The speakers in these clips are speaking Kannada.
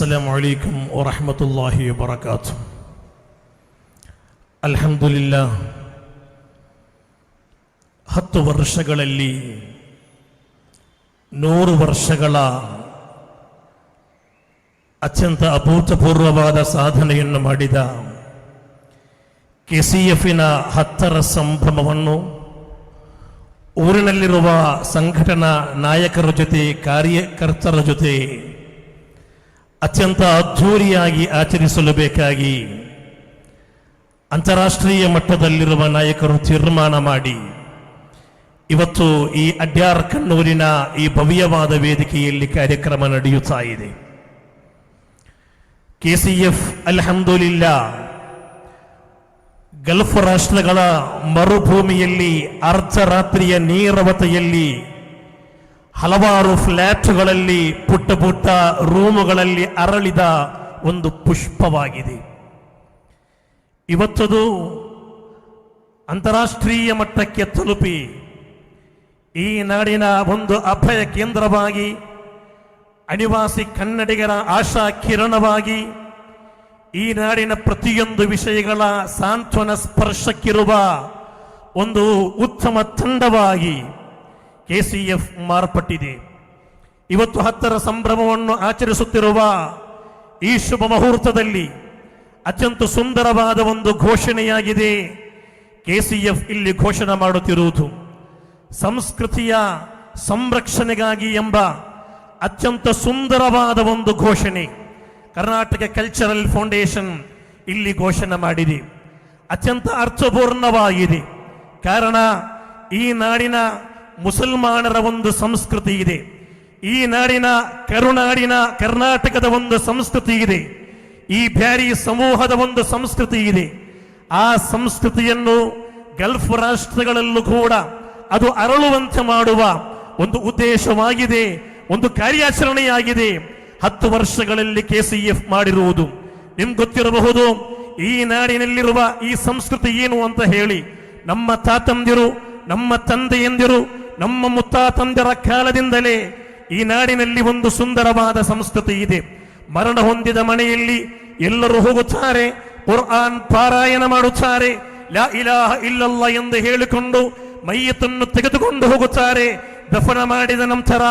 السلام عليكم ورحمة الله وبركاته الحمد لله ಹತ್ತು ವರ್ಷಗಳಲ್ಲಿ ನೂರು ವರ್ಷಗಳ ಅತ್ಯಂತ ಅಭೂತಪೂರ್ವವಾದ ಸಾಧನೆಯನ್ನು ಮಾಡಿದ ಕೆಸಿಎಫಿನ ಹತ್ತರ ಸಂಭ್ರಮವನ್ನು ಊರಿನಲ್ಲಿರುವ ಸಂಘಟನಾ ನಾಯಕರ ಜೊತೆ ಕಾರ್ಯಕರ್ತರ ಜೊತೆ ಅತ್ಯಂತ ಅದ್ಧೂರಿಯಾಗಿ ಆಚರಿಸಲು ಬೇಕಾಗಿ ಅಂತಾರಾಷ್ಟ್ರೀಯ ಮಟ್ಟದಲ್ಲಿರುವ ನಾಯಕರು ತೀರ್ಮಾನ ಮಾಡಿ. ಇವತ್ತು ಈ ಅಡ್ಯಾರ್ ಕಣ್ಣೂರಿನ ಈ ಭವ್ಯವಾದ ವೇದಿಕೆಯಲ್ಲಿ ಕಾರ್ಯಕ್ರಮ ನಡೆಯುತ್ತಾ ಇದೆ. ಕೆ ಸಿ ಎಫ್ ಅಲ್ಹಮ್ದುಲಿಲ್ಲ ಗಲ್ಫ್ ರಾಷ್ಟ್ರಗಳ ಮರುಭೂಮಿಯಲ್ಲಿ ಅರ್ಧರಾತ್ರಿಯ ನೀರವತೆಯಲ್ಲಿ ಹಲವಾರು ಫ್ಲ್ಯಾಟ್ಗಳಲ್ಲಿ ಪುಟ್ಟ ಪುಟ್ಟ ರೂಮುಗಳಲ್ಲಿ ಅರಳಿದ ಒಂದು ಪುಷ್ಪವಾಗಿದೆ. ಇವತ್ತದು ಅಂತಾರಾಷ್ಟ್ರೀಯ ಮಟ್ಟಕ್ಕೆ ತಲುಪಿ, ಈ ನಾಡಿನ ಒಂದು ಅಭಯ ಕೇಂದ್ರವಾಗಿ, ಅನಿವಾಸಿ ಕನ್ನಡಿಗರ ಆಶಾ ಕಿರಣವಾಗಿ, ಈ ನಾಡಿನ ಪ್ರತಿಯೊಂದು ವಿಷಯಗಳ ಸಾಂತ್ವನ ಸ್ಪರ್ಶಕ್ಕಿರುವ ಒಂದು ಉತ್ತಮ ತಂಡವಾಗಿ ಕೆಸಿಎಫ್ ಮಾರ್ಪಟ್ಟಿದೆ. ಇವತ್ತು ಹತ್ತರ ಸಂಭ್ರಮವನ್ನು ಆಚರಿಸುತ್ತಿರುವ ಈ ಶುಭ ಮುಹೂರ್ತದಲ್ಲಿ ಅತ್ಯಂತ ಸುಂದರವಾದ ಒಂದು ಘೋಷಣೆಯಾಗಿದೆ. ಕೆಸಿಎಫ್ ಇಲ್ಲಿ ಘೋಷಣೆ ಮಾಡುತ್ತಿರುವುದು. ಸಂಸ್ಕೃತಿಯ ಸಂರಕ್ಷಣೆಗಾಗಿ ಎಂಬ ಅತ್ಯಂತ ಸುಂದರವಾದ ಒಂದು ಘೋಷಣೆ. ಕರ್ನಾಟಕ ಕಲ್ಚರಲ್ ಫೌಂಡೇಶನ್ ಇಲ್ಲಿ ಘೋಷಣೆ ಮಾಡಿದೆ. ಅತ್ಯಂತ ಅರ್ಥಪೂರ್ಣವಾಗಿದೆ. ಕಾರಣ ಈ ನಾಡಿನ ಮುಸಲ್ಮಾನರ ಒಂದು ಸಂಸ್ಕೃತಿ ಇದೆ. ಈ ನಾಡಿನ ಕರುನಾಡಿನ ಕರ್ನಾಟಕದ ಒಂದು ಸಂಸ್ಕೃತಿ ಇದೆ. ಈ ಬ್ಯಾರಿ ಸಮೂಹದ ಒಂದು ಸಂಸ್ಕೃತಿ ಇದೆ. ಆ ಸಂಸ್ಕೃತಿಯನ್ನು ಗಲ್ಫ್ ರಾಷ್ಟ್ರಗಳಲ್ಲೂ ಕೂಡ ಅದು ಅರಳುವಂತೆ ಮಾಡುವ ಒಂದು ಉದ್ದೇಶವಾಗಿದೆ, ಒಂದು ಕಾರ್ಯಾಚರಣೆಯಾಗಿದೆ. ಹತ್ತು ವರ್ಷಗಳಲ್ಲಿ ಕೆಸಿಎಫ್ ಮಾಡಿರುವುದು. ನಿಮ್ಗೆ ಗೊತ್ತಿರಬಹುದು, ಈ ನಾಡಿನಲ್ಲಿರುವ ಈ ಸಂಸ್ಕೃತಿ ಏನು ಅಂತ ಹೇಳಿ. ನಮ್ಮ ತಾತಂದಿರು, ನಮ್ಮ ತಂದೆಯಂದಿರು ನಮ್ಮ ಮುತ್ತಾತಂದರ ಕಾಲದಿಂದಲೇ ಈ ನಾಡಿನಲ್ಲಿ ಒಂದು ಸುಂದರವಾದ ಸಂಸ್ಕೃತಿ ಇದೆ. ಮರಣ ಹೊಂದಿದ ಮನೆಯಲ್ಲಿ ಎಲ್ಲರೂ ಹೋಗುತ್ತಾರೆ ಕುರ್ಆನ್ ಪಾರಾಯಣ ಮಾಡುತ್ತಾರೆ, ಲಾ ಇಲಾಹ ಇಲ್ಲಲ್ಲ ಎಂದು ಹೇಳಿಕೊಂಡು ಮೈಯತನ್ನು ತೆಗೆದುಕೊಂಡು ಹೋಗುತ್ತಾರೆ. ದಫನ ಮಾಡಿದ ನಂತರ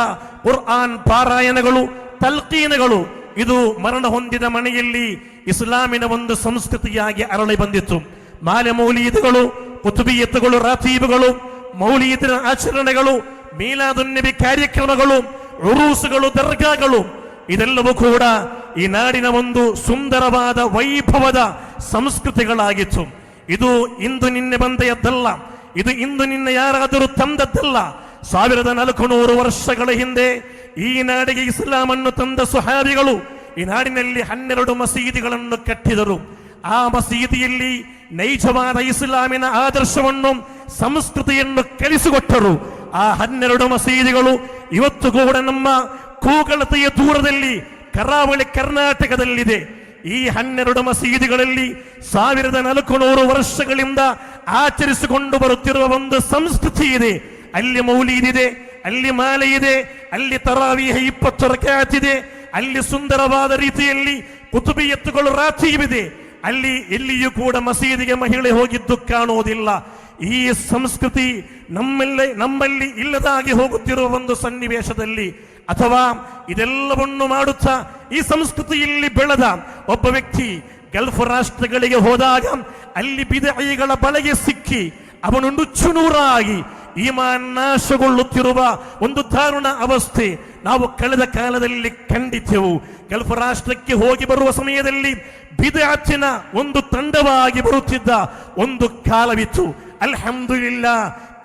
ಕುರ್ಆನ್ ಪಾರಾಯಣಗಳು ತಲ್ಕೀನಗಳು ಇದು ಮರಣ ಹೊಂದಿದ ಮನೆಯಲ್ಲಿ ಇಸ್ಲಾಮಿನ ಒಂದು ಸಂಸ್ಕೃತಿಯಾಗಿ ಅರಳಿ ಬಂದಿತ್ತು. ಮಾಲೆ ಕುತುಬಿಯತ್ತುಗಳು, ರಾತೀಬುಗಳು ಮೌಲೀದಿನ ಆಚರಣೆಗಳು ಮೀಲಾದುನ್ನಬಿ ಕಾರ್ಯಕ್ರಮಗಳು, ಉರೂಸುಗಳು, ದರ್ಗಾಗಳು, ಇದೆಲ್ಲವೂ ಕೂಡ ಈ ನಾಡಿನ ಒಂದು ಸುಂದರವಾದ ವೈಭವದ ಸಂಸ್ಕೃತಿಗಳಾಗಿತ್ತು. ಇದು ಇಂದು ನಿನ್ನೆ ಬಂದೆಯದ್ದಲ್ಲ ಇದು ಇಂದು ನಿನ್ನೆ ಯಾರಾದರೂ ತಂದದ್ದಲ್ಲ. ಸಾವಿರದ ನಾಲ್ಕು ನೂರು ವರ್ಷಗಳ ಹಿಂದೆ ಈ ನಾಡಿಗೆ ಇಸ್ಲಾಮನ್ನು ತಂದ ಸುಹಾಬಿಗಳು ಈ ನಾಡಿನಲ್ಲಿ ಹನ್ನೆರಡು ಮಸೀದಿಗಳನ್ನು ಕಟ್ಟಿದರು. ಆ ಮಸೀದಿಯಲ್ಲಿ ನೈಜವಾದ ಇಸ್ಲಾಮಿನ ಆದರ್ಶವನ್ನು ಸಂಸ್ಕೃತಿಯನ್ನು ಕಲಿಸಿಕೊಟ್ಟರು ಆ ಹನ್ನೆರಡು ಮಸೀದಿಗಳು ಇವತ್ತು ಕೂಡ ನಮ್ಮ ಕೂಗಳತೆಯ ದೂರದಲ್ಲಿ ಕರಾವಳಿ ಕರ್ನಾಟಕದಲ್ಲಿದೆ. ಈ ಹನ್ನೆರಡು ಮಸೀದಿಗಳಲ್ಲಿ ಸಾವಿರದ ನಾಲ್ಕು ನೂರು ವರ್ಷಗಳಿಂದ ಆಚರಿಸಿಕೊಂಡು ಬರುತ್ತಿರುವ ಒಂದು ಸಂಸ್ಕೃತಿ ಇದೆ. ಅಲ್ಲಿ ಮೌಲೀದಿದೆ, ಅಲ್ಲಿ ಮಾಲೆ ಇದೆ ಅಲ್ಲಿ ತರಾವಿಹ ಇಪ್ಪತ್ತು ಇದೆ ಅಲ್ಲಿ ಸುಂದರವಾದ ರೀತಿಯಲ್ಲಿ ಕುತುಬಿ ಎತ್ತುಗಳು ರಾತ್ರಿಯಿದೆ ಅಲ್ಲಿ ಎಲ್ಲಿಯೂ ಕೂಡ ಮಸೀದಿಗೆ ಮಹಿಳೆ ಹೋಗಿದ್ದು ಕಾಣುವುದಿಲ್ಲ. ಈ ಸಂಸ್ಕೃತಿ ನಮ್ಮಲ್ಲಿ ನಮ್ಮಲ್ಲಿ ಇಲ್ಲದಾಗಿ ಹೋಗುತ್ತಿರುವ ಒಂದು ಸನ್ನಿವೇಶದಲ್ಲಿ ಅಥವಾ ಇದೆಲ್ಲವನ್ನು ಮಾಡುತ್ತಾ ಈ ಸಂಸ್ಕೃತಿಯಲ್ಲಿ ಬೆಳೆದ ಒಬ್ಬ ವ್ಯಕ್ತಿ ಗಲ್ಫ್ ರಾಷ್ಟ್ರಗಳಿಗೆ ಹೋದಾಗ ಅಲ್ಲಿ ಬಿದೈಗಳ ಬಳಗೆ ಸಿಕ್ಕಿ ಅವನು ನುಚ್ಚುನೂರಾಗಿ ಈಮಾನ್ ನಾಶಗೊಳ್ಳುತ್ತಿರುವ ಒಂದು ದಾರುಣ ಅವಸ್ಥೆ ನಾವು ಕಳೆದ ಕಾಲದಲ್ಲಿ ಖಂಡಿತೆವು. ಗಲ್ಫ್ ರಾಷ್ಟ್ರಕ್ಕೆ ಹೋಗಿ ಬರುವ ಸಮಯದಲ್ಲಿ ಬಿದಾಚಿನ ಒಂದು ತಂಡವಾಗಿ ಬರುತ್ತಿದ್ದ ಒಂದು ಕಾಲವಿತ್ತು. ಅಲ್ಹಮ್ದುಲಿಲ್ಲ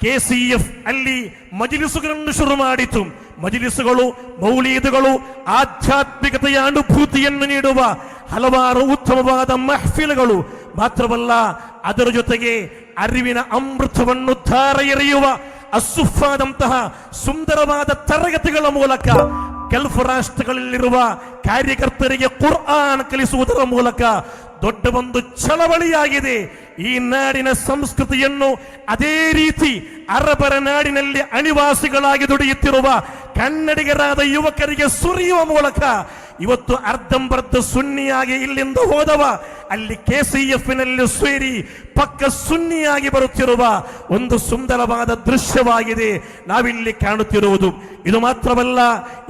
ಎಫ್ ಅಲ್ಲಿ ಮಜಲಿಸುಗಳನ್ನು ಶುರು ಮಾಡಿತು. ಮಜಲಿಸುಗಳು, ಮೌಲೀದುಗಳು ಆಧ್ಯಾತ್ಮಿಕತೆಯ ಅನುಭೂತಿಯನ್ನು ನೀಡುವ ಹಲವಾರು ಉತ್ತಮವಾದ ಮಹಫಿಲ್ಗಳು. ಮಾತ್ರವಲ್ಲ, ಅದರ ಜೊತೆಗೆ ಅರಿವಿನ ಅಮೃತವನ್ನು ಧಾರ ಎರೆಯುವ ಅಸುಫಾದಂತಹ ಸುಂದರವಾದ ತರಗತಿಗಳ ಮೂಲಕ ಗಲ್ಫ್ ರಾಷ್ಟ್ರಗಳಲ್ಲಿರುವ ಕಾರ್ಯಕರ್ತರಿಗೆ ಕುರ್ಆನ್ ಕಲಿಸುವುದರ ಮೂಲಕ ದೊಡ್ಡ ಒಂದು ಚಳವಳಿಯಾಗಿದೆ. ಈ ನಾಡಿನ ಸಂಸ್ಕೃತಿಯನ್ನು ಅದೇ ರೀತಿ ಅರಬರ ನಾಡಿನಲ್ಲಿ ಅನಿವಾಸಿಗಳಾಗಿ ದುಡಿಯುತ್ತಿರುವ ಕನ್ನಡಿಗರಾದ ಯುವಕರಿಗೆ ಸುರಿಯುವ ಮೂಲಕ ಇವತ್ತು ಅರ್ಧಂಬರ್ಧ ಸುನ್ನಿಯಾಗಿ ಇಲ್ಲಿಂದ ಹೋದವ ಅಲ್ಲಿ ಕೆ ಸಿ ಎಫ್ನಲ್ಲಿ ಸೇರಿ ಪಕ್ಕ ಸುನ್ನಿಯಾಗಿ ಬರುತ್ತಿರುವ ಒಂದು ಸುಂದರವಾದ ದೃಶ್ಯವಾಗಿದೆ. ನಾವಿಲ್ಲಿ ಕಾಣುತ್ತಿರುವುದು. ಇದು ಮಾತ್ರವಲ್ಲ,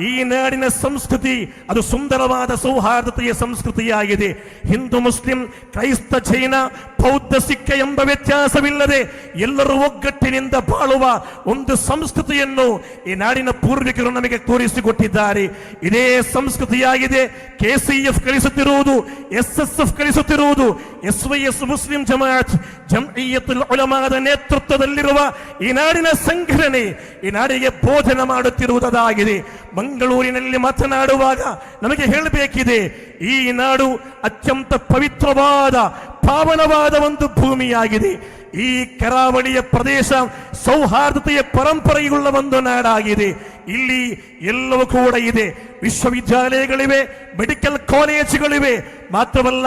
ಈ ನಾಡಿನ ಸಂಸ್ಕೃತಿ, ಅದು ಸುಂದರವಾದ ಸೌಹಾರ್ದತೆಯ ಸಂಸ್ಕೃತಿಯಾಗಿದೆ. ಹಿಂದೂ, ಮುಸ್ಲಿಂ, ಕ್ರೈಸ್ತ, ಜೈನ, ಬೌದ್ಧ ಸಿಕ್ಕ ಎಂಬ ವ್ಯತ್ಯಾಸವಿಲ್ಲದೆ ಎಲ್ಲರೂ ಒಗ್ಗಟ್ಟಿನಿಂದ ಬಾಳುವ ಒಂದು ಸಂಸ್ಕೃತಿಯನ್ನು ಈ ನಾಡಿನ ಪೂರ್ವಿಕರು ನಮಗೆ ತೋರಿಸಿಕೊಟ್ಟಿದ್ದಾರೆ. ಇದೇ ಸಂಸ್ಕೃತಿಯಾಗಿದೆ. ಕೆ ಸಿ ಎಫ್ ಕಲಿಸುತ್ತಿರುವುದು S S F ಕಳಿಸುತ್ತಿರುವುದು S Y S Muslim Jamaat Jamiyyathul ಉಲಮಾದ ನೇತೃತ್ವದಲ್ಲಿರುವ ಈ ನಾಡಿನ ಸಂಘಟನೆ ಈ ನಾಡಿಗೆ ಬೋಧನೆ ಮಾಡುತ್ತಿರುವುದಾಗಿದೆ. ಮಂಗಳೂರಿನಲ್ಲಿ ಮಾತನಾಡುವಾಗ ನಮಗೆ ಹೇಳಬೇಕಿದೆ, ಈ ನಾಡು ಅತ್ಯಂತ ಪವಿತ್ರವಾದ, ಪಾವನವಾದ ಒಂದು ಭೂಮಿಯಾಗಿದೆ. ಈ ಕರಾವಳಿಯ ಪ್ರದೇಶ ಸೌಹಾರ್ದತೆಯ ಪರಂಪರೆಯುಳ್ಳ ಒಂದು ನಾಡಾಗಿದೆ. ಇಲ್ಲಿ ಎಲ್ಲವೂ ಕೂಡ ಇದೆ. ವಿಶ್ವವಿದ್ಯಾಲಯಗಳಿವೆ, ಮೆಡಿಕಲ್ ಕಾಲೇಜುಗಳಿವೆ. ಮಾತ್ರವಲ್ಲ,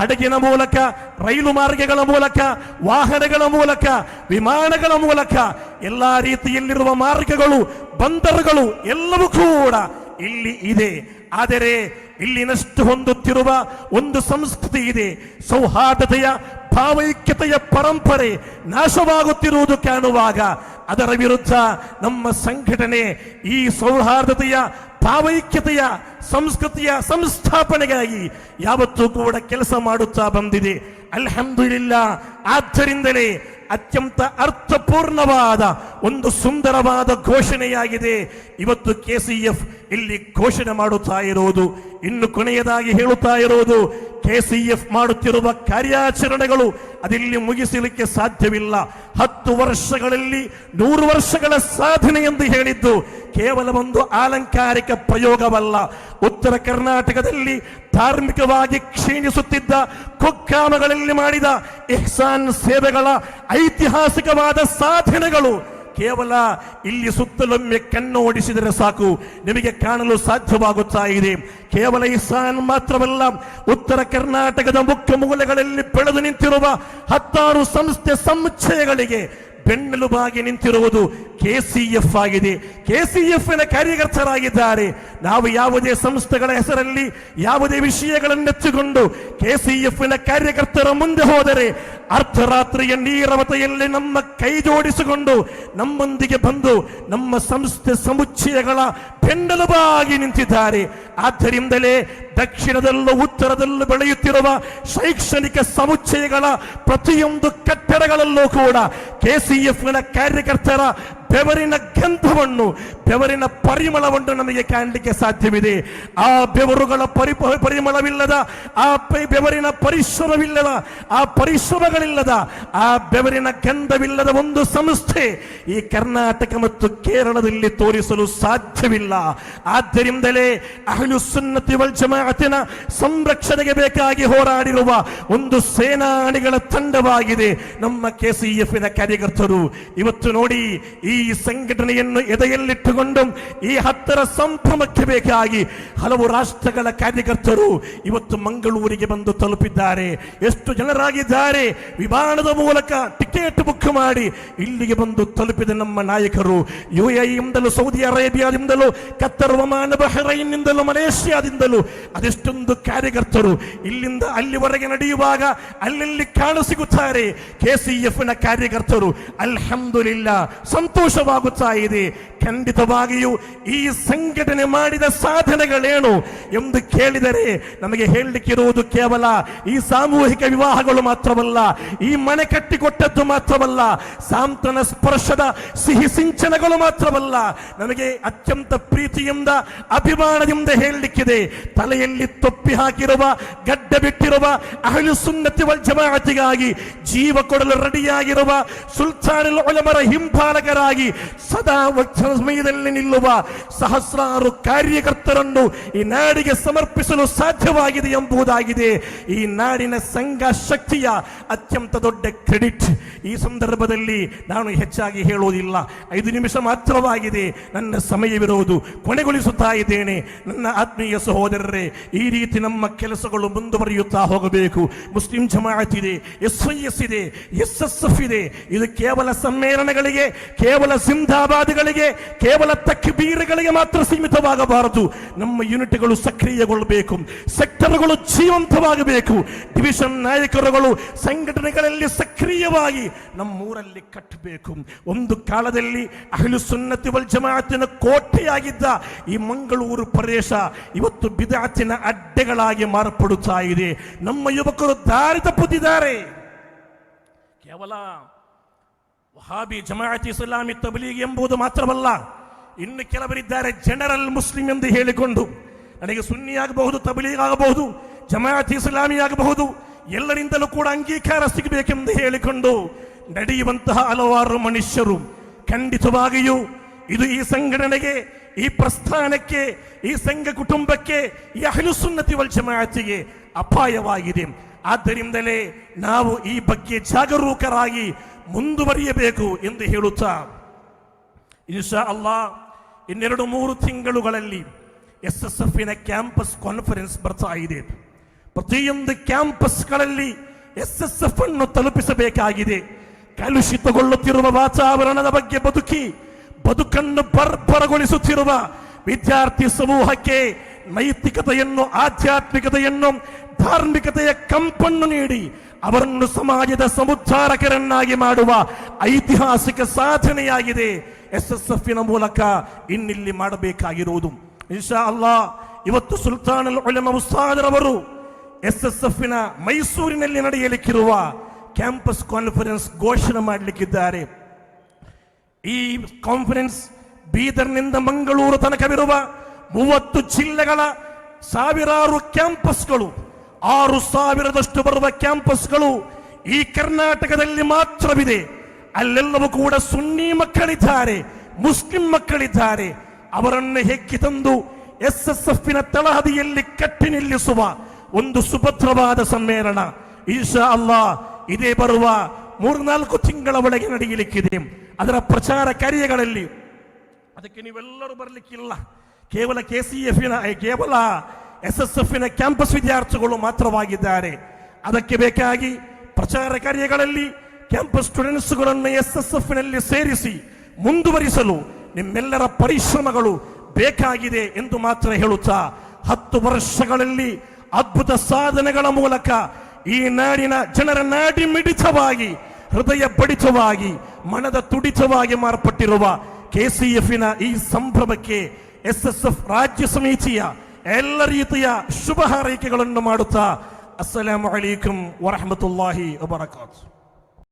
ಹಡಗಿನ ಮೂಲಕ, ರೈಲು ಮಾರ್ಗಗಳ ಮೂಲಕ, ವಾಹನಗಳ ಮೂಲಕ, ವಿಮಾನಗಳ ಮೂಲಕ, ಎಲ್ಲ ರೀತಿಯಲ್ಲಿರುವ ಮಾರ್ಗಗಳು, ಬಂದರುಗಳು, ಎಲ್ಲವೂ ಕೂಡ ಇಲ್ಲಿ ಇದೆ. ಆದರೆ ಇಲ್ಲಿನಷ್ಟು ಹೊಂದುತ್ತಿರುವ ಒಂದು ಸಂಸ್ಕೃತಿ ಇದೆ. ಸೌಹಾರ್ದತೆಯ, ಭಾವೈಕ್ಯತೆಯ ಪರಂಪರೆ ನಾಶವಾಗುತ್ತಿರುವುದು ಕಾಣುವಾಗ ಅದರ ವಿರುದ್ಧ ನಮ್ಮ ಸಂಘಟನೆ ಈ ಸೌಹಾರ್ದತೆಯ, ಭಾವೈಕ್ಯತೆಯ ಸಂಸ್ಕೃತಿಯ ಸಂಸ್ಥಾಪನೆಗಾಗಿ ಯಾವತ್ತೂ ಕೂಡ ಕೆಲಸ ಮಾಡುತ್ತಾ ಬಂದಿದೆ. ಅಲ್ಹಮ್ದುಲಿಲ್ಲ. ಆದ್ದರಿಂದಲೇ ಅತ್ಯಂತ ಅರ್ಥಪೂರ್ಣವಾದ ಒಂದು ಸುಂದರವಾದ ಘೋಷಣೆಯಾಗಿದೆ. ಇವತ್ತು ಕೆ ಸಿ ಎಫ್ ಇಲ್ಲಿ ಘೋಷಣೆ ಮಾಡುತ್ತಾ ಇರುವುದು ಇನ್ನು ಕೊನೆಯದಾಗಿ ಹೇಳುತ್ತಾ ಇರುವುದು ಕೆ ಸಿ ಎಫ್ ಮಾಡುತ್ತಿರುವ ಕಾರ್ಯಾಚರಣೆಗಳು ಅದಿಲ್ಲಿ ಮುಗಿಸಲಿಕ್ಕೆ ಸಾಧ್ಯವಿಲ್ಲ. ಹತ್ತು ವರ್ಷಗಳಲ್ಲಿ ನೂರು ವರ್ಷಗಳ ಸಾಧನೆ ಎಂದು ಹೇಳಿದ್ದು ಕೇವಲ ಒಂದು ಆಲಂಕಾರಿಕ ಪ್ರಯೋಗವಲ್ಲ. ಉತ್ತರ ಕರ್ನಾಟಕದಲ್ಲಿ ಧಾರ್ಮಿಕವಾಗಿ ಕ್ಷೀಣಿಸುತ್ತಿದ್ದ ಕುಗ್ರಾಮಗಳಲ್ಲಿ ಮಾಡಿದ ಇಹ್ಸಾನ್ ಸೇವೆಗಳ ಐತಿಹಾಸಿಕವಾದ ಸಾಧನೆಗಳು ಕೇವಲ ಇಲ್ಲಿ ಸುತ್ತಲೊಮ್ಮೆ ಕಣ್ಣು ಓಡಿಸಿದರೆ ಸಾಕು, ನಿಮಗೆ ಕಾಣಲು ಸಾಧ್ಯವಾಗುತ್ತಾ ಇದೆ. ಕೇವಲ ಇಸ್ಸಾನ್ ಮಾತ್ರವಲ್ಲ, ಉತ್ತರ ಕರ್ನಾಟಕದ ಮುಖ್ಯ ಮೂಲೆಗಳಲ್ಲಿ ಬೆಳೆದು ನಿಂತಿರುವ ಹತ್ತಾರು ಸಂಸ್ಥೆ ಸಮುಚ್ಚಯಗಳಿಗೆ ಬೆನ್ನೆಲುಬಾಗಿ ನಿಂತಿರುವುದು ಕೆ ಸಿ ಎಫ್ ಆಗಿದೆ. ಕೆ ಸಿ ಎಫ್ನ ಕಾರ್ಯಕರ್ತರಾಗಿದ್ದಾರೆ. ನಾವು ಯಾವುದೇ ಸಂಸ್ಥೆಗಳ ಹೆಸರಲ್ಲಿ ಯಾವುದೇ ವಿಷಯಗಳನ್ನೆಚ್ಚುಕೊಂಡು ಕೆ ಸಿ ಎಫ್ನ ಕಾರ್ಯಕರ್ತರ ಮುಂದೆ ಹೋದರೆ ಅರ್ಧರಾತ್ರಿಯ ನೀರವತೆಯಲ್ಲಿ ನಮ್ಮ ಕೈ ಜೋಡಿಸಿಕೊಂಡು ನಮ್ಮೊಂದಿಗೆ ಬಂದು ನಮ್ಮ ಸಂಸ್ಥೆ ಸಮುಚ್ಚಯಗಳ ಬೆನ್ನೆಲುಬಾಗಿ ನಿಂತಿದ್ದಾರೆ. ಆದ್ದರಿಂದಲೇ ದಕ್ಷಿಣದಲ್ಲೂ ಉತ್ತರದಲ್ಲೂ ಬೆಳೆಯುತ್ತಿರುವ ಶೈಕ್ಷಣಿಕ ಸಮುಚ್ಚಯಗಳ ಪ್ರತಿಯೊಂದು ಕಟ್ಟಡಗಳಲ್ಲೂ ಕೂಡ ಕೆಸಿಎಫ್ನ ಕಾರ್ಯಕರ್ತರ ಬೆವರಿನ ಗಂಧವನ್ನು, ಬೆವರಿನ ಪರಿಮಳವನ್ನು ನಮಗೆ ಕಾಣಲಿಕ್ಕೆ ಸಾಧ್ಯವಿದೆ. ಆ ಬೆವರುಗಳ ಪರಿ ಪರಿಮಳವಿಲ್ಲದ, ಆ ಬೆವರಿನ ಪರಿಶ್ರಮವಿಲ್ಲದ, ಆ ಪರಿಶ್ರಮಗಳಿಲ್ಲದ, ಆ ಬೆವರಿನ ಗಂಧವಿಲ್ಲದ ಒಂದು ಸಂಸ್ಥೆ ಈ ಕರ್ನಾಟಕ ಮತ್ತು ಕೇರಳದಲ್ಲಿ ತೋರಿಸಲು ಸಾಧ್ಯವಿಲ್ಲ. ಆದ್ದರಿಂದಲೇ ಅಹಲು ಸುನ್ನತಿ ಜಮಾಅತಿನ ಸಂರಕ್ಷಣೆಗೆ ಬೇಕಾಗಿ ಹೋರಾಡಿರುವ ಒಂದು ಸೇನಾನಿಗಳ ತಂಡವಾಗಿದೆ. ನಮ್ಮ ಕೆ ಸಿ ಎಫ್ನ ಕಾರ್ಯಕರ್ತರು, ಇವತ್ತು ನೋಡಿ ಈ ಸಂಘಟನೆಯನ್ನು ಎದೆಯಲ್ಲಿಟ್ಟುಕೊಂಡು ಈ ಹತ್ತರ ಸಂಭ್ರಮಕ್ಕೆ ಬೇಕಾಗಿ ಹಲವು ರಾಷ್ಟ್ರಗಳ ಕಾರ್ಯಕರ್ತರು ಇವತ್ತು ಮಂಗಳೂರಿಗೆ ಬಂದು ತಲುಪಿದ್ದಾರೆ. ಎಷ್ಟು ಜನರಾಗಿದ್ದಾರೆ? ವಿಮಾನದ ಮೂಲಕ ಟಿಕೆಟ್ ಬುಕ್ ಮಾಡಿ ಇಲ್ಲಿಗೆ ಬಂದು ತಲುಪಿದ ನಮ್ಮ ನಾಯಕರು ಯು ಎಂದಲೂ ಸೌದಿ ಅರೇಬಿಯಾದಿಂದಲೂ ಕತ್ತರ್ ಒಮಾನ್ ಬಹರೈನ್ನಿಂದಲೂ, ಮಲೇಷ್ಯಾದಿಂದಲೂ ಅದೆಷ್ಟೊಂದು ಕಾರ್ಯಕರ್ತರು ಇಲ್ಲಿಂದ ಅಲ್ಲಿವರೆಗೆ ನಡೆಯುವಾಗ ಅಲ್ಲಲ್ಲಿ ಕಾಣಸಿಗುತ್ತಾರೆ ಕೆ ಸಿ ಎಫ್ನ ಕಾರ್ಯಕರ್ತರು, ಅಲ್ಹಮ್ದುಲಿಲ್ಲ ಸಂತೋಷವಾಗುತ್ತಾ ಇದೆ. ಖಂಡಿತವಾಗಿಯೂ ಈ ಸಂಘಟನೆ ಮಾಡಿದ ಸಾಧನೆಗಳೇನು ಎಂದು ಕೇಳಿದರೆ ನಮಗೆ ಹೇಳಲಿಕ್ಕಿರುವುದು ಕೇವಲ ಈ ಸಾಮೂಹಿಕ ವಿವಾಹಗಳು ಮಾತ್ರವಲ್ಲ, ಈ ಮನೆ ಕಟ್ಟಿಕೊಟ್ಟದ್ದು ಮಾತ್ರವಲ್ಲ, ಸಾಂತ್ವನ ಸ್ಪರ್ಶದ ಸಿಹಿ ಸಿಂಚನಗಳು ಮಾತ್ರವಲ್ಲ. ನಮಗೆ ಅತ್ಯಂತ ಪ್ರೀತಿಯಿಂದ, ಅಭಿಮಾನದಿಂದ ಹೇಳಲಿಕ್ಕಿದೆ. ತಲೆಯಲ್ಲಿ ತೊಪ್ಪಿ ಹಾಕಿರುವ, ಗಡ್ಡ ಬಿಟ್ಟಿರುವ, ಅಹಲು ಸುನ್ನತಿ ವಲ್ ಜಮಾಅತಿಗಾಗಿ ಜೀವ ಕೊಡಲು ರೆಡಿಯಾಗಿರುವ ಸುಲ್ತಾನಿಲ್ ಉಲಮರ ಹಿಂಪಾಲಕರಾಗಿ ಸದಾ ವಕ್ಷರ ಸಮಯದಲ್ಲಿ ನಿಲ್ಲುವ ಸಹಸ್ರಾರು ಕಾರ್ಯಕರ್ತರನ್ನು ಈ ನಾಡಿಗೆ ಸಮರ್ಪಿಸಲು ಸಾಧ್ಯವಾಗಿದೆ ಎಂಬುದಾಗಿದೆ. ಈ ನಾಡಿನ ಸಂಘ ಶಕ್ತಿಯ ಅತ್ಯಂತ ದೊಡ್ಡ ಕ್ರೆಡಿಟ್. ಈ ಸಂದರ್ಭದಲ್ಲಿ ನಾನು ಹೆಚ್ಚಾಗಿ ಹೇಳುವುದಿಲ್ಲ. ಐದು ನಿಮಿಷ ಮಾತ್ರವಾಗಿದೆ. ನನ್ನ ಸಮಯವಿರುವುದು ಕೊನೆಗೊಳಿಸುತ್ತಾ ಇದ್ದೇನೆ. ನನ್ನ ಆತ್ಮೀಯ ಸಹೋದರರೇ, ಈ ರೀತಿ ನಮ್ಮ ಕೆಲಸಗಳು ಮುಂದುವರಿಯುತ್ತಾ ಹೋಗಬೇಕು. ಮುಸ್ಲಿಂ ಜಮಾಅತ್ ಇದೆ, ಎಸ್ ಇದೆ ಎಸ್ ಇದೆ. ಇದು ಕೇವಲ ಸಮ್ಮೇಳನಗಳಿಗೆ, ಕೇವಲ ಕೇವಲ ಸಿಂಧಾಬಾದ್ಗಳಿಗೆ, ಕೇವಲ ತಕ್ಬೀರ್ಗಳಿಗೆ ಮಾತ್ರ ಸೀಮಿತವಾಗಬಾರದು. ನಮ್ಮ ಯೂನಿಟ್ಗಳು ಸಕ್ರಿಯಗೊಳ್ಳಬೇಕು, ಸೆಕ್ಟರ್ಗಳು ಜೀವಂತವಾಗಬೇಕು. ಡಿವಿಷನ್ ನಾಯಕರುಗಳು ಸಂಘಟನೆಗಳಲ್ಲಿ ಸಕ್ರಿಯವಾಗಿ ನಮ್ಮೂರಲ್ಲಿ ಕಟ್ಟಬೇಕು. ಒಂದು ಕಾಲದಲ್ಲಿ ಅಹಲು ಸುನ್ನತಿ ವಲ್ ಜಮಾತಿನ ಕೋಟೆಯಾಗಿದ್ದ ಈ ಮಂಗಳೂರು ಪ್ರದೇಶ ಇವತ್ತು ಬಿದಾತಿನ ಅಡ್ಡೆಗಳಾಗಿ ಮಾರ್ಪಡುತ್ತಾ ಇದೆ. ನಮ್ಮ ಯುವಕರು ದಾರಿ ತಪ್ಪುತ್ತಿದ್ದಾರೆ. ಕೇವಲ ವಹಾಬಿ ಜಮಾಯತ್ ಇಸ್ಲಾಮಿ ತಬಲೀಗ್ ಎಂಬುದು ಮಾತ್ರವಲ್ಲ, ಇನ್ನು ಕೆಲವರಿದ್ದಾರೆ ಜನರಲ್ ಮುಸ್ಲಿಂ ಎಂದು ಹೇಳಿಕೊಂಡು, ನನಗೆ ಸುನ್ನಿ ಆಗಬಹುದು, ತಬಲೀಗ್ ಆಗಬಹುದು ಜಮಾಯತ್ ಇಸ್ಲಾಮಿ ಆಗಬಹುದು, ಎಲ್ಲರಿಂದಲೂ ಕೂಡ ಅಂಗೀಕಾರ ಸಿಗಬೇಕೆಂದು ಹೇಳಿಕೊಂಡು ನಡೆಯುವಂತಹ ಹಲವಾರು ಮನುಷ್ಯರು. ಖಂಡಿತವಾಗಿಯೂ ಇದು ಈ ಸಂಘಟನೆಗೆ, ಈ ಪ್ರಸ್ಥಾನಕ್ಕೆ, ಈ ಸಂಘ ಕುಟುಂಬಕ್ಕೆ, ಈ ಅಹಲುಸುನ್ನತಿ ವಲ್ ಜಮಾಯತಿಗೆ ಅಪಾಯವಾಗಿದೆ. ಆದ್ದರಿಂದಲೇ ನಾವು ಈ ಬಗ್ಗೆ ಜಾಗರೂಕರಾಗಿ ಮುಂದುವರಿಯಬೇಕು ಎಂದು ಹೇಳುತ್ತಾ. ಇನ್ಶಾ ಅಲ್ಲಾ ಇನ್ನೆರಡು ಮೂರು ತಿಂಗಳುಗಳಲ್ಲಿ ಎಸ್ ಎಸ್ ಎಫ್ನ ಕ್ಯಾಂಪಸ್ ಕಾನ್ಫರೆನ್ಸ್ ಬರ್ತಾ ಇದೆ. ಪ್ರತಿಯೊಂದು ಕ್ಯಾಂಪಸ್ಗಳಲ್ಲಿ ಎಸ್ ಎಸ್ ಎಫ್ ಅನ್ನು ತಲುಪಿಸಬೇಕಾಗಿದೆ. ಕಲುಷಿತಗೊಳ್ಳುತ್ತಿರುವ ವಾತಾವರಣದ ಬಗ್ಗೆ ಬದುಕಿ, ಬದುಕನ್ನು ಬರ್ಬರಗೊಳಿಸುತ್ತಿರುವ ವಿದ್ಯಾರ್ಥಿ ಸಮೂಹಕ್ಕೆ ನೈತಿಕತೆಯನ್ನು, ಆಧ್ಯಾತ್ಮಿಕತೆಯನ್ನು, ಧಾರ್ಮಿಕತೆಯ ಕಂಪನ್ನು ನೀಡಿ ಅವರನ್ನು ಸಮಾಜದ ಸಮುದ್ಧಾರಕರನ್ನಾಗಿ ಮಾಡುವ ಐತಿಹಾಸಿಕ ಸಾಧನೆಯಾಗಿದೆ ಎಸ್ ಎಸ್ ಎಫ್ನ ಮೂಲಕ ಇನ್ನಿಲ್ಲಿ ಮಾಡಬೇಕಾಗಿರುವುದು. ಇನ್ಶಾ ಅಲ್ಲಾ, ಇವತ್ತು ಸುಲ್ತಾನ್ ಉಸ್ತಾದರವರು ಎಸ್ ಎಸ್ ಎಫ್ನ ಮೈಸೂರಿನಲ್ಲಿ ನಡೆಯಲಿಕ್ಕಿರುವ ಕ್ಯಾಂಪಸ್ ಕಾನ್ಫರೆನ್ಸ್ ಘೋಷಣೆ ಮಾಡಲಿಕ್ಕಿದ್ದಾರೆ. ಈ ಕಾನ್ಫರೆನ್ಸ್ ಬೀದರ್ನಿಂದ ಮಂಗಳೂರು ತನಕವಿರುವ ಮೂವತ್ತು ಜಿಲ್ಲೆಗಳ ಸಾವಿರಾರು ಕ್ಯಾಂಪಸ್ಗಳು, ಆರು ಸಾವಿರದಷ್ಟು ಬರುವ ಕ್ಯಾಂಪಸ್ಗಳು ಈ ಕರ್ನಾಟಕದಲ್ಲಿ ಮಾತ್ರವಿದೆ. ಅಲ್ಲೆಲ್ಲವೂ ಕೂಡ ಸುನ್ನಿ ಮಕ್ಕಳಿದ್ದಾರೆ, ಮುಸ್ಲಿಂ ಮಕ್ಕಳಿದ್ದಾರೆ. ಅವರನ್ನು ಹೆಕ್ಕಿ ತಂದು ಎಸ್ ಎಸ್ ಎಫ್ನ ತಳಹದಿಯಲ್ಲಿ ಕಟ್ಟಿ ನಿಲ್ಲಿಸುವ ಒಂದು ಸುಭದ್ರವಾದ ಸಮ್ಮೇಳನ. ಈಶಾ ಅಲ್ಲಾ, ಇದೇ ಬರುವ ಮೂರ್ನಾಲ್ಕು ತಿಂಗಳ ಒಳಗೆ ನಡೆಯಲಿಕ್ಕಿದೆ. ಅದರ ಪ್ರಚಾರ ಕಾರ್ಯಗಳಲ್ಲಿ, ಅದಕ್ಕೆ ನೀವೆಲ್ಲರೂ ಬರಲಿಕ್ಕಿಲ್ಲ. ಕೇವಲ ಕೆ ಸಿ ಎಫಿನ ಕೇವಲ ಎಸ್ ಎಸ್ ಎಫ್ನ ಕ್ಯಾಂಪಸ್ ವಿದ್ಯಾರ್ಥಿಗಳು ಮಾತ್ರವಾಗಿದ್ದಾರೆ. ಅದಕ್ಕೆ ಬೇಕಾಗಿ ಪ್ರಚಾರ ಕಾರ್ಯಗಳಲ್ಲಿ ಕ್ಯಾಂಪಸ್ ಸ್ಟೂಡೆಂಟ್ಸ್ಗಳನ್ನು ಎಸ್ ಎಸ್ ಎಫ್ನಲ್ಲಿ ಸೇರಿಸಿ ಮುಂದುವರಿಸಲು ನಿಮ್ಮೆಲ್ಲರ ಪರಿಶ್ರಮಗಳು ಬೇಕಾಗಿದೆ ಎಂದು ಮಾತ್ರ ಹೇಳುತ್ತಾ, ಹತ್ತು ವರ್ಷಗಳಲ್ಲಿ ಅದ್ಭುತ ಸಾಧನೆಗಳ ಮೂಲಕ ಈ ನಾಡಿನ ಜನರ ನಾಡಿ ಮಿಡಿತವಾಗಿ ಹೃದಯ ಬಡಿತವಾಗಿ ಮನದ ತುಡಿತವಾಗಿ ಮಾರ್ಪಟ್ಟಿರುವ ಕೆಸಿಎಫ್ನ ಈ ಸಂಭ್ರಮಕ್ಕೆ ಎಸ್ ಎಸ್ ಎಫ್ ರಾಜ್ಯ ಸಮಿತಿಯ ಎಲ್ಲ ರೀತಿಯ ಶುಭ ಹಾರೈಕೆಗಳನ್ನು ಮಾಡುತ್ತಾ ಅಸ್ಸಲಾಮು ಅಲೈಕುಂ ವರಹಮತುಲ್ಲಾಹಿ ವಬರಕಾತು